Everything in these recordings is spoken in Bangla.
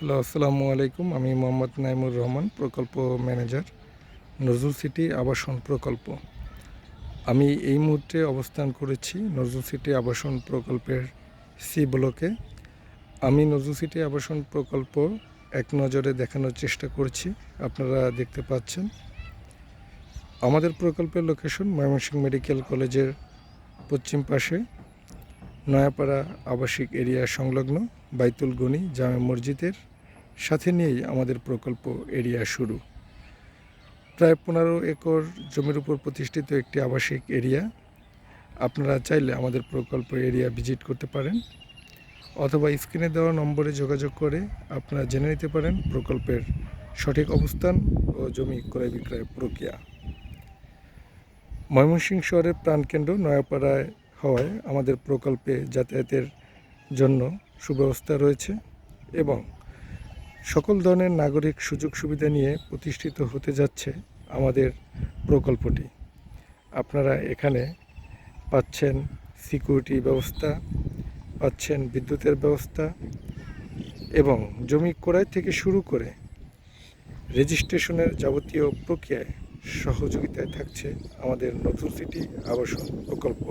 হ্যালো, আসসালামু আলাইকুম। আমি মোহাম্মদ নাইমুর রহমান, প্রকল্প ম্যানেজার, নজরুল সিটি আবাসন প্রকল্প। আমি এই মুহূর্তে অবস্থান করেছি নজরুল সিটি আবাসন প্রকল্পের সি ব্লকে। আমি নজরুল সিটি আবাসন প্রকল্প এক নজরে দেখানোর চেষ্টা করছি, আপনারা দেখতে পাচ্ছেন। আমাদের প্রকল্পের লোকেশন ময়মনসিংহ মেডিকেল কলেজের পশ্চিম পাশে, নয়াপাড়া আবাসিক এরিয়া সংলগ্ন বাইতুল গনি জামে মসজিদের সাথে নিয়েই আমাদের প্রকল্প এরিয়া শুরু। প্রায় পনেরো একর জমির উপর প্রতিষ্ঠিত একটি আবাসিক এরিয়া। আপনারা চাইলে আমাদের প্রকল্প এরিয়া ভিজিট করতে পারেন, অথবা স্ক্রিনে দেওয়া নম্বরে যোগাযোগ করে আপনারা জেনে নিতে পারেন প্রকল্পের সঠিক অবস্থান ও জমি ক্রয় বিক্রয় প্রক্রিয়া। ময়মনসিংহ শহরের প্রাণকেন্দ্র নয়াপাড়ায় হওয়ায় আমাদের প্রকল্পে যাতায়াতের জন্য সুব্যবস্থা রয়েছে এবং সকল ধরনের নাগরিক সুযোগ সুবিধা নিয়ে প্রতিষ্ঠিত হতে যাচ্ছে আমাদের প্রকল্পটি। আপনারা এখানে পাচ্ছেন সিকিউরিটি ব্যবস্থা, পাচ্ছেন বিদ্যুতের ব্যবস্থা এবং জমি ক্রয় থেকে শুরু করে রেজিস্ট্রেশনের যাবতীয় প্রক্রিয়ায় সহযোগিতায় থাকছে আমাদের নতুন সিটি আবাসন প্রকল্প।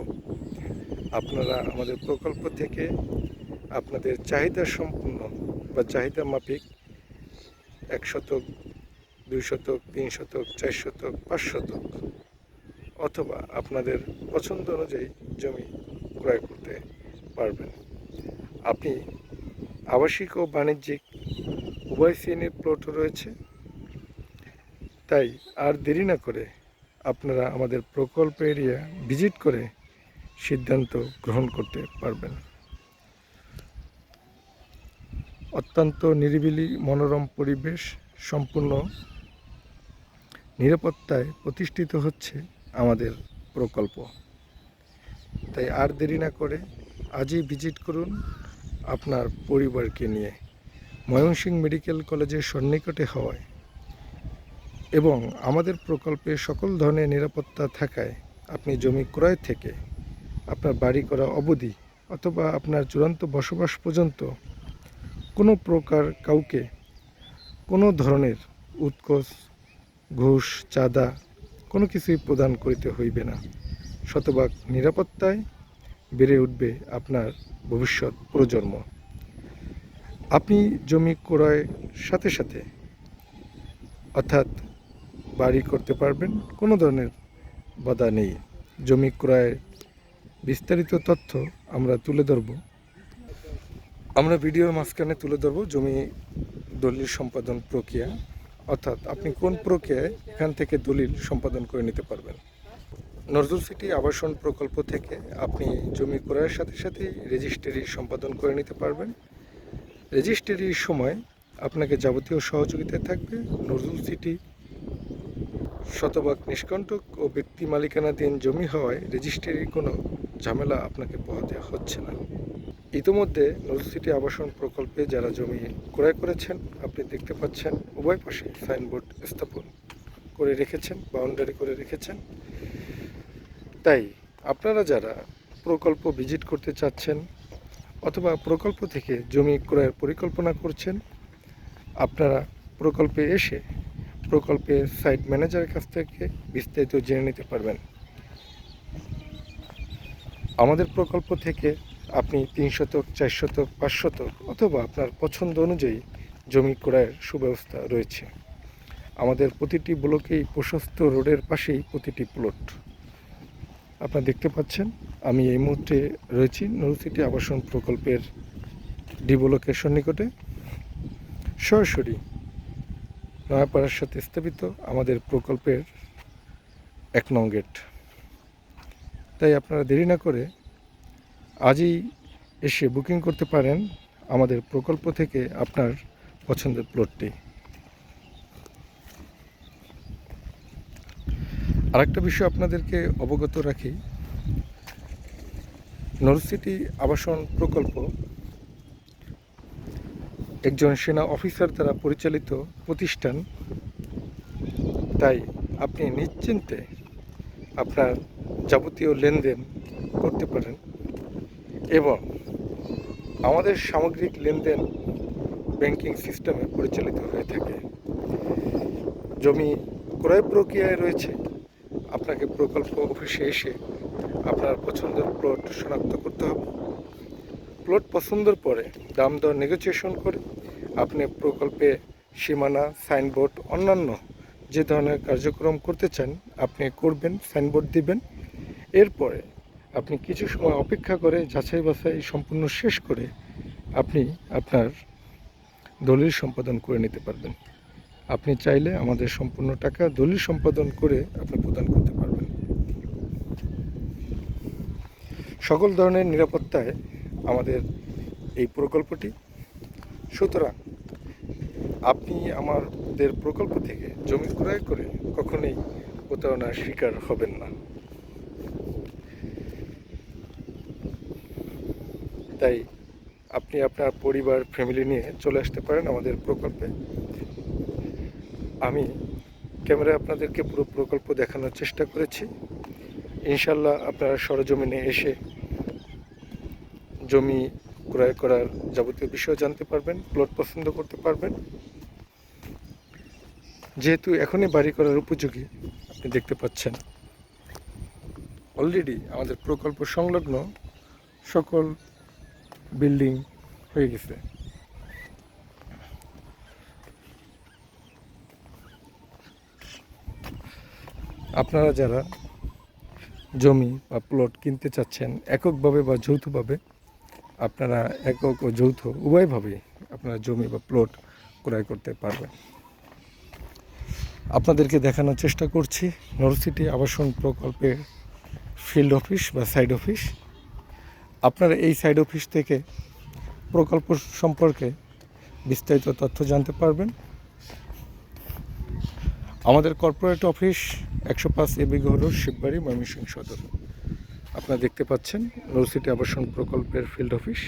আপনারা আমাদের প্রকল্প থেকে আপনাদের চাহিদা সম্পূর্ণ বা চাহিদা মাফিক এক শতক দুই শতক তিন শতক চার শতক পাঁচ শতক অথবা আপনাদের পছন্দ অনুযায়ী জমি ক্রয় করতে পারবেন। আপনি আবাসিক ও বাণিজ্যিক উভয় শ্রেণির প্লট রয়েছে। তাই আর দেরি না করে আপনারা আমাদের প্রকল্প এরিয়া ভিজিট করে সিদ্ধান্ত গ্রহণ করতে পারবেন। অত্যন্ত নিরিবিলি, মনোরম পরিবেশ সম্পূর্ণ নিরাপত্তায় প্রতিষ্ঠিত হচ্ছে আমাদের প্রকল্প। তাই আর দেরি না করে আজই ভিজিট করুন আপনার পরিবারকে নিয়ে। ময়মনসিংহ মেডিকেল কলেজের সন্নিকটে হওয়ায় এবং আমাদের প্রকল্পে সকল ধরনের নিরাপত্তা থাকায় আপনি জমি ক্রয় থেকে আপনার বাড়ি করা অবধি অথবা আপনার চূড়ান্ত বসবাস পর্যন্ত কোনো প্রকার কাউকে কোনো ধরনের উৎকোষ, ঘুষ, চাঁদা কোনো কিছুই প্রদান করিতে হইবে না। শতভাগ নিরাপত্তায় বেড়ে উঠবে আপনার ভবিষ্যৎ প্রজন্ম। আপনি জমি ক্রয়ের সাথে সাথে অর্থাৎ বাড়ি করতে পারবেন, কোনো ধরনের বাধা নেই। জমি ক্রয়ের বিস্তারিত তথ্য আমরা তুলে ধরব। আমরা ভিডিওর মাঝখানে তুলে ধরবো জমি দলিল সম্পাদন প্রক্রিয়া। অর্থাৎ আপনি কোন প্রক্রিয়ায় এখান থেকে দলিল সম্পাদন করে নিতে পারবেন। নজরুল সিটি আবাসন প্রকল্প থেকে আপনি জমি ক্রয়ের সাথে সাথে রেজিস্ট্রি সম্পাদন করে নিতে পারবেন। রেজিস্ট্রির সময় আপনাকে যাবতীয় সহযোগিতায় থাকবে নজরুল সিটি। শতভাগ নিষ্কণ্টক ও ব্যক্তি মালিকানাধীন জমি হওয়ায় রেজিস্ট্রির কোনো ঝামেলা আপনাকে পোহাতে হচ্ছে না। ইতিমধ্যে নজরুল সিটি আবাসন প্রকল্পে যারা জমি ক্রয় করেছেন, আপনি দেখতে পাচ্ছেন উভয় পাশে সাইনবোর্ড স্থাপন করে রেখেছেন, বাউন্ডারি করে রেখেছেন। তাই আপনারা যারা প্রকল্প ভিজিট করতে চাচ্ছেন অথবা প্রকল্প থেকে জমি ক্রয়ের পরিকল্পনা করছেন, আপনারা প্রকল্পে এসে প্রকল্পের সাইট ম্যানেজারের কাছ থেকে বিস্তারিত জেনে নিতে পারবেন। আমাদের প্রকল্প থেকে আপনি তিন শতক চার শতক পাঁচ শতক অথবা আপনার পছন্দ অনুযায়ী জমি ক্রয়ের সুব্যবস্থা রয়েছে। আমাদের প্রতিটি ব্লকেই প্রশস্ত রোডের পাশেই প্রতিটি প্লট। আপনারা দেখতে পাচ্ছেন, আমি এই মুহূর্তে রয়েছি নৌসিটি আবাসন প্রকল্পের ডি ব্লকের সন্নিকটে। সরাসরি নয়াপাড়ার সাথে স্থাপিত আমাদের প্রকল্পের এক নং গেট। তাই আপনারা দেরি না করে আজই এসে বুকিং করতে পারেন আমাদের প্রকল্প থেকে আপনার পছন্দের প্লটটি। আরেকটা বিষয় আপনাদেরকে অবগত রাখি নরসিটি আবাসন প্রকল্প একজন সেনা অফিসার দ্বারা পরিচালিত প্রতিষ্ঠান। তাই আপনি নিশ্চিন্তে আপনার যাবতীয় লেনদেন করতে পারেন। এবং আমাদের সামগ্রিক লেনদেন ব্যাংকিং সিস্টেমে পরিচালিত হয়ে থাকে। জমি ক্রয় প্রক্রিয়ায় রয়েছে। আপনাকে প্রকল্প অফিসে এসে আপনার পছন্দের প্লট শনাক্ত করতে হবে। প্লট পছন্দের পরে দাম দর নেগোসিয়েশন করে আপনি প্রকল্পে সীমানা সাইনবোর্ড অন্যান্য যে ধরনের কার্যক্রম করতে চান, আপনি করবেন সাইনবোর্ড দিবেন। এরপরে আপনি কিছু সময় অপেক্ষা করে, যাচাই বাছাই সম্পূর্ণ শেষ করে আপনি আপনার দলিল সম্পাদন করে নিতে পারবেন। আপনি চাইলে আমাদের সম্পূর্ণ টাকা দলিল সম্পাদন করে আপনি প্রদান করতে পারবেন। সকল ধরনের নিরাপত্তায় আমাদের এই প্রকল্পটি। সুতরাং আপনি আমাদের প্রকল্প থেকে জমি ক্রয় করে কখনোই প্রতারণার শিকার হবেন না। তাই আপনি আপনার পরিবার ফ্যামিলি নিয়ে চলে আসতে পারেন আমাদের প্রকল্পে। আমি ক্যামেরায় আপনাদেরকে পুরো প্রকল্প দেখানোর চেষ্টা করেছি। ইনশাল্লাহ আপনারা সরজমিনে এসে জমি ক্রয় করার যাবতীয় বিষয় জানতে পারবেন প্লট পছন্দ করতে পারবেন। যেহেতু এখনই বাড়ি করার উপযোগী, আপনি দেখতে পাচ্ছেন। অলরেডি আমাদের প্রকল্প সংলগ্ন সকল বিল্ডিং হয়ে গেছে। আপনারা যারা জমি বা প্লট কিনতে চাচ্ছেন, এককভাবে বা যৌথভাবে, আপনারা একক ও যৌথ উভয়ভাবে আপনারা জমি বা প্লট ক্রয় করতে পারবেন। আপনাদেরকে দেখানোর চেষ্টা করছি নর্থ সিটি আবাসন প্রকল্পের ফিল্ড অফিস বা সাইড অফিস আপনারা এই সাইড অফিস থেকে প্রকল্প সম্পর্কে বিস্তারিত তথ্য জানতে পারবেন। আমাদের কর্পোরেট অফিস একশো পাঁচ এবি ঘর শিববাড়ি, ময়মনসিংহ সদর। আপনারা দেখতে পাচ্ছেন নৌসিটি আবাসন প্রকল্পের ফিল্ড অফিস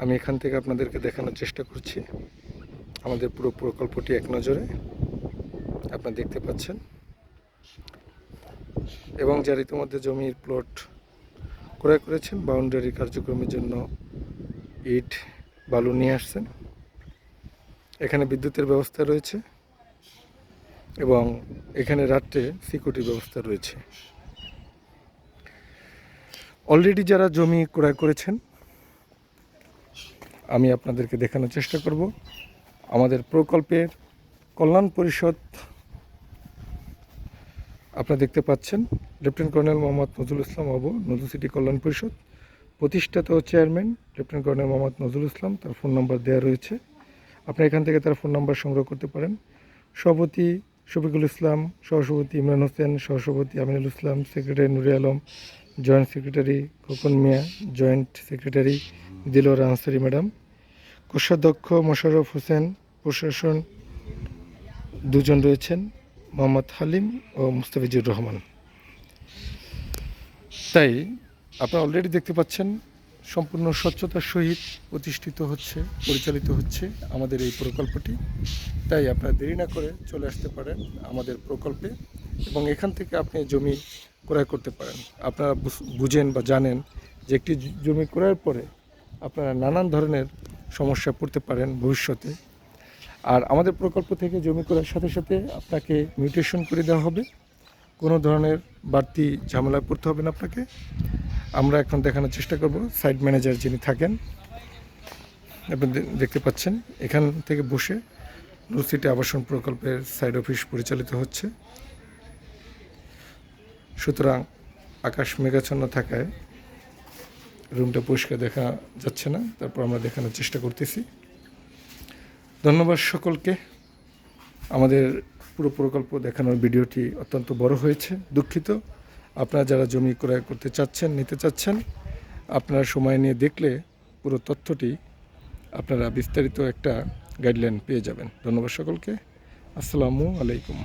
আমি এখান থেকে আপনাদেরকে দেখানোর চেষ্টা করছি। আমাদের পুরো প্রকল্পটি এক নজরে আপনারা দেখতে পাচ্ছেন। এবং যারা ইতিমধ্যে জমির প্লট ক্রয় করেছেন বাউন্ডারি কার্যক্রমের জন্য ইট, বালু নিয়ে আসছেন। এখানে বিদ্যুতের ব্যবস্থা রয়েছে এবং এখানে রাত্রে সিকিউরিটি ব্যবস্থা রয়েছে। অলরেডি যারা জমি ক্রয় করেছেন, আমি আপনাদেরকে দেখানোর চেষ্টা করব। আমাদের প্রকল্পের কল্যাণ পরিষদ আপনারা দেখতে পাচ্ছেন lieutenant colonel Mohammad Nazrul Islam Abu Nazrul city Kalyan Parishad. প্রতিষ্ঠাতা ও chairman lieutenant colonel Mohammad Nazrul Islam, তার ফোন নাম্বার দেওয়া রয়েছে। আপনি এখান থেকে তার ফোন নাম্বার সংগ্রহ করতে পারেন। সভাপতি শফিকুল ইসলাম, সহসভাপতি ইমরান হোসেন, সহসভাপতি Aminul Islam secretary Nure Alam joint secretary Khokon Mia joint secretary Dilar Ansari madam, কোষাধ্যক্ষ মোশাররফ হোসেন, প্রশাসন দুজন রয়েছেন। মোহাম্মদ হালিম ও মুস্তাফিজুর রহমান। তাই আপনারা অলরেডি দেখতে পাচ্ছেন, সম্পূর্ণ স্বচ্ছতার সহিত প্রতিষ্ঠিত হচ্ছে, পরিচালিত হচ্ছে আমাদের এই প্রকল্পটি। তাই আপনারা দেরি না করে চলে আসতে পারেন আমাদের প্রকল্পে এবং এখান থেকে আপনি জমি ক্রয় করতে পারেন। আপনারা বুঝ- বুঝেন বা জানেন যে একটি জমি ক্রয়ের পরে আপনারা নানান ধরনের সমস্যায় পড়তে পারেন ভবিষ্যতে। আর আমাদের প্রকল্প থেকে জমি করার সাথে সাথে আপনাকে মিউটেশন করে দেওয়া হবে। কোনো ধরনের বাড়তি ঝামেলায় পড়তে হবে না আপনাকে। আমরা এখন দেখানোর চেষ্টা করব সাইট ম্যানেজার যিনি থাকেন। আপনি দেখতে পাচ্ছেন, এখান থেকে বসে নুরসিটি আবাসন প্রকল্পের সাইড অফিস পরিচালিত হচ্ছে। সুতরাং আকাশ মেঘাচ্ছন্ন থাকায় রুমটা পরিষ্কার দেখা যাচ্ছে না। তারপর আমরা দেখানোর চেষ্টা করতেছি। ধন্যবাদ সকলকে। আমাদের পুরো প্রকল্প দেখানোর ভিডিওটি অত্যন্ত বড় হয়েছে, দুঃখিত। আপনারা যারা জমি ক্রয় করতে চাচ্ছেন, নিতে চাচ্ছেন, আপনারা সময় নিয়ে দেখলে পুরো তথ্যটি আপনারা বিস্তারিত একটা গাইডলাইন পেয়ে যাবেন। ধন্যবাদ সকলকে। আসসালামু আলাইকুম।